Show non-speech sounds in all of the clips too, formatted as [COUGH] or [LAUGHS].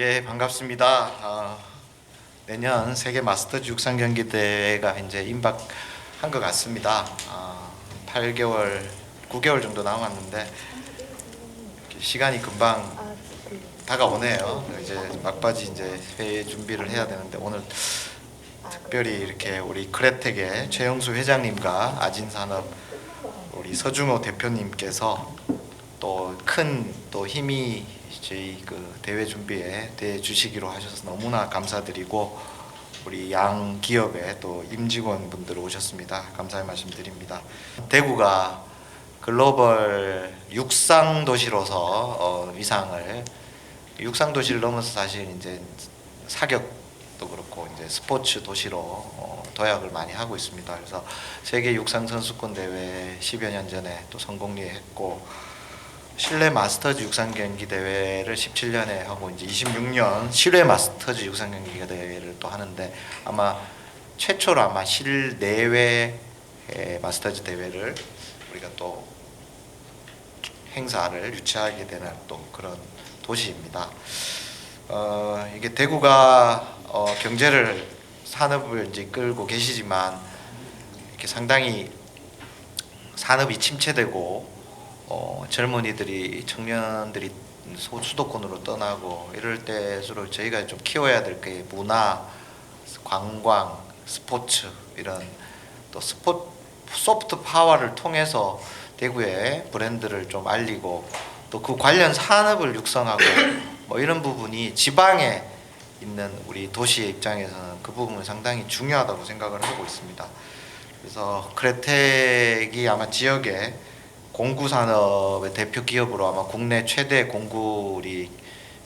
예, 반갑습니다. 아, 내년 세계 마스터즈 육상 경기 대회가 이제 임박한 것 같습니다. 아, 8개월, 9개월 정도 남았는데 시간이 금방 다가오네요. 이제 막바지 이제 회의 준비를 해야 되는데 오늘 특별히 이렇게 우리 크레텍의 최영수 회장님과 아진산업 우리 서중호 대표님께서 또 큰 또 힘이 저희 그 대회 준비에 대해 주시기로 하셔서 너무나 감사드리고 우리 양 기업의 또 임직원 분들 오셨습니다. 감사의 말씀드립니다. 대구가 글로벌 육상 도시로서 어, 위상을 육상 도시를 넘어서 사실 이제 사격도 그렇고 이제 스포츠 도시로 어, 도약을 많이 하고 있습니다. 그래서 세계 육상 선수권 대회 10여 년 전에 또 성공리에 했고 실내 마스터즈 육상 경기 대회를 17년에 하고 이제 26년 실외 마스터즈 육상 경기 대회를 또 하는데 아마 최초로 아마 실내외 에, 마스터즈 대회를 우리가 또 행사를 유치하게 되는 또 그런 도시입니다. 어, 이게 대구가 어, 경제를 산업을 이제 끌고 계시지만 이렇게 상당히 산업이 침체되고 어, 젊은이들이 청년들이 소- 수도권으로 떠나고 이럴 때수록 저희가 좀 키워야 될 게 문화, 관광, 스포츠 이런 또 스포 소프트 파워를 통해서 대구의 브랜드를 좀 알리고 또 그 관련 산업을 육성하고 [COUGHS] 뭐 이런 부분이 지방에 있는 우리 도시의 입장에서는 그 부분은 상당히 중요하다고 생각을 하고 있습니다. 그래서 크레텍이 아마 지역에 공구 산업의 대표 기업으로 아마 국내 최대 공구 우리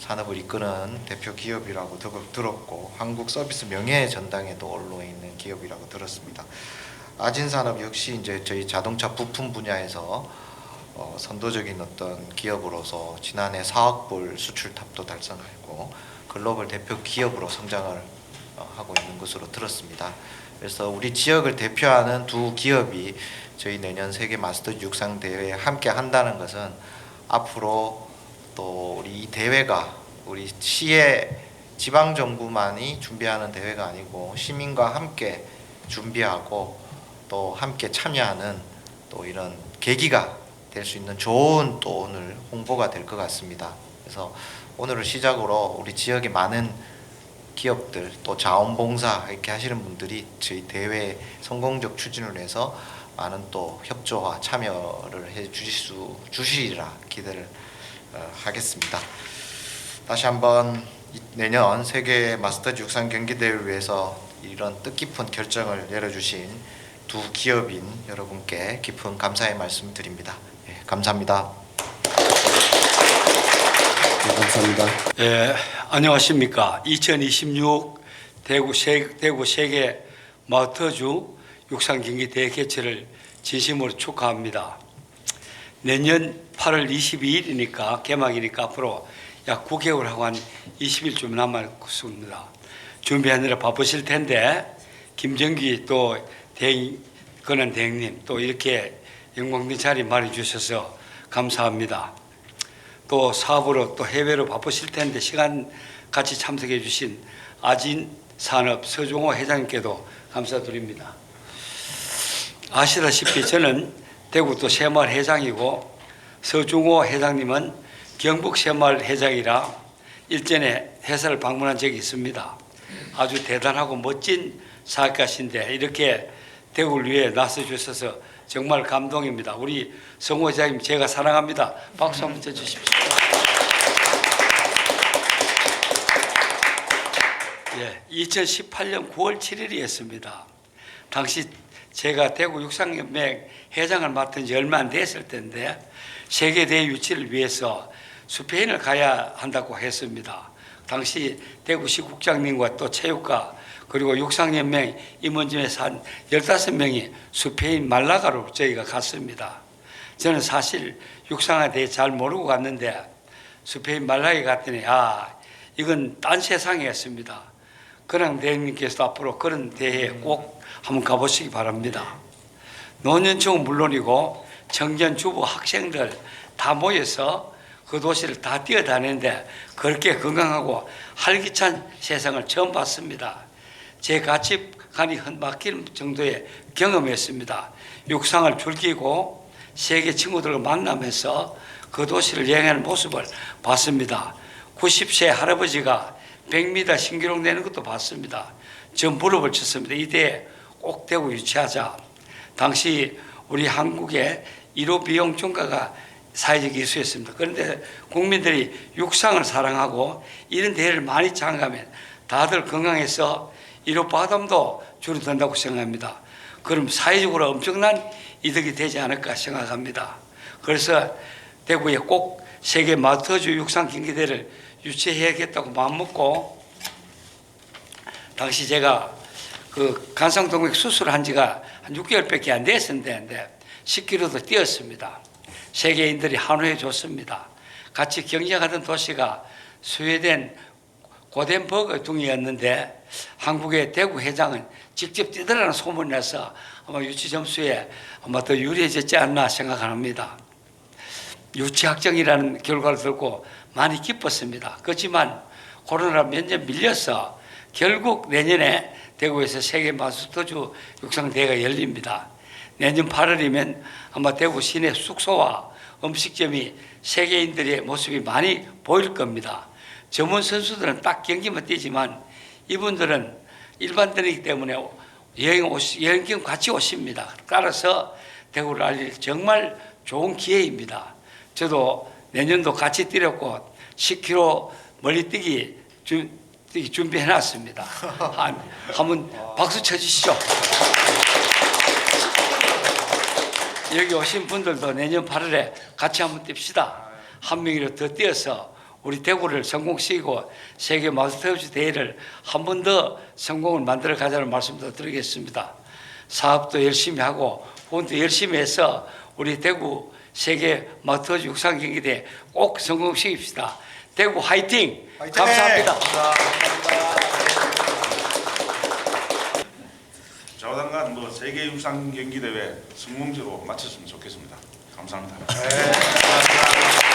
산업을 이끄는 대표 기업이라고 들- 들었고 한국 서비스 명예 전당에도 올라 있는 기업이라고 들었습니다. 아진산업 역시 이제 저희 자동차 부품 분야에서 어, 선도적인 어떤 기업으로서 지난해 4억 불 수출탑도 달성하고 글로벌 대표 기업으로 성장을 어, 하고 있는 것으로 들었습니다. 그래서 우리 지역을 대표하는 두 기업이 저희 내년 세계 마스터 육상 대회에 함께 한다는 것은 앞으로 또 우리 이 대회가 우리 시의 지방 정부만이 준비하는 대회가 아니고 시민과 함께 준비하고 또 함께 참여하는 또 이런 계기가 될 수 있는 좋은 또 오늘 홍보가 될 것 같습니다. 그래서 오늘을 시작으로 우리 지역의 많은 기업들 또 자원봉사 이렇게 하시는 분들이 저희 대회 성공적 추진을 위해서 많은 또 협조와 참여를 해 주실 수 주시리라 기대를 어, 하겠습니다. 다시 한번 이- 내년 세계 마스터즈 육상 경기 대회를 위해서 이런 뜻깊은 결정을 내려주신 두 기업인 여러분께 깊은 감사의 말씀 드립니다. 예, 감사합니다. 네, 감사합니다. 예, 안녕하십니까. 2026 대구, 세, 대구 세계 마터주 육상 경기 대회 개최를 진심으로 축하합니다. 내년 8월 22일이니까 개막이니까 앞으로 약 9개월하고 한 20일쯤 남았습니다. 준비하느라 바쁘실 텐데 김정기 또 대행 권한 대행님 또 이렇게 영광된 자리 마련해 주셔서 감사합니다. 또 사업으로 또 해외로 바쁘실 텐데 시간 같이 참석해 주신 아진 산업 서종호 회장님께도 감사드립니다. 아시다시피 저는 대구 또 새마을 회장이고 서중호 회장님은 경북 새마을 회장이라 일전에 회사를 방문한 적이 있습니다. 아주 대단하고 멋진 사업가신데 이렇게 대구를 위해 나서 주셔서 정말 감동입니다. 우리 성호 회장님 제가 사랑합니다. 박수 한번 쳐주십시오. 예, 2018년 9월 7일이었습니다. 당시 제가 대구 육상연맹 회장을 맡은 지 얼마 안 됐을 텐데 세계대회 유치를 위해서 스페인을 가야 한다고 했습니다. 당시 대구시 국장님과 또 체육과 그리고 육상연맹 임원진에서 한 15명이 스페인 말라가로 저희가 갔습니다. 저는 사실 육상에 대해 잘 모르고 갔는데 스페인 말라에 갔더니 아 이건 딴 세상이었습니다. 그랑 대행님께서 앞으로 그런 대회에 꼭 한번 가보시기 바랍니다. 노년층은 물론이고 청년 주부 학생들 다 모여서 그그 도시를 다 뛰어다니는데 그렇게 건강하고 활기찬 세상을 처음 봤습니다. 제 가치관이 막힐 정도의 경험이었습니다. 육상을 즐기고 세계 친구들과 만나면서 그 도시를 여행하는 모습을 봤습니다. 90세 할아버지가 100m 신기록 내는 것도 봤습니다. 전 무릎을 쳤습니다. 이때 꼭 대구 유치하자. 당시 우리 한국의 1호 비용 종가가 사회적 이슈였습니다. 그런데 국민들이 육상을 사랑하고 이런 대회를 많이 참가하면 다들 건강해서 1호 바담도 줄어든다고 생각합니다. 그럼 사회적으로 엄청난 이득이 되지 않을까 생각합니다. 그래서 대구에 꼭 세계 마터주 육상 경기대를 유치해야겠다고 마음먹고 당시 제가 그 간상동맥 수술한 지가 한 6개월밖에 안 됐었는데 10km도 뛰었습니다. 세계인들이 한호해 줬습니다. 같이 경쟁하던 도시가 스웨덴 고덴버그 등이었는데 한국의 대구 회장은 직접 뛰더라는 소문이 나서 아마 유치 점수에 아마 더 유리해졌지 않나 생각합니다. 유치 확정이라는 결과를 듣고 많이 기뻤습니다. 그렇지만 코로나 몇 년 밀려서 결국 내년에 대구에서 세계 마스터주 육상대회가 열립니다. 내년 8월이면 아마 대구 시내 숙소와 음식점이 세계인들의 모습이 많이 보일 겁니다. 전문 선수들은 딱 경기만 뛰지만 이분들은 일반인이기 때문에 여행 오시, 여행 겸 같이 오십니다. 따라서 대구를 알릴 정말 좋은 기회입니다. 저도 내년도 같이 뛰려고 10km 멀리 뛰기, 준, 뛰기 준비해 놨습니다. [LAUGHS] 한, 한번 박수 쳐 주시죠. 여기 오신 분들도 내년 8월에 같이 한번 뜁시다. 한 명이라도 더 뛰어서 우리 대구를 성공시키고 세계 마스터즈 대회를 한 번 더 성공을 만들어 가자는 말씀도 드리겠습니다. 사업도 열심히 하고 후원도 열심히 해서 우리 대구 세계 마스터즈 육상 경기대 꼭 성공시킵시다. 대구 화이팅! 화이팅! 감사합니다. 좌우당간 뭐 세계 육상 경기 대회 성공적으로 마쳤으면 좋겠습니다. 감사합니다. 네, 감사합니다.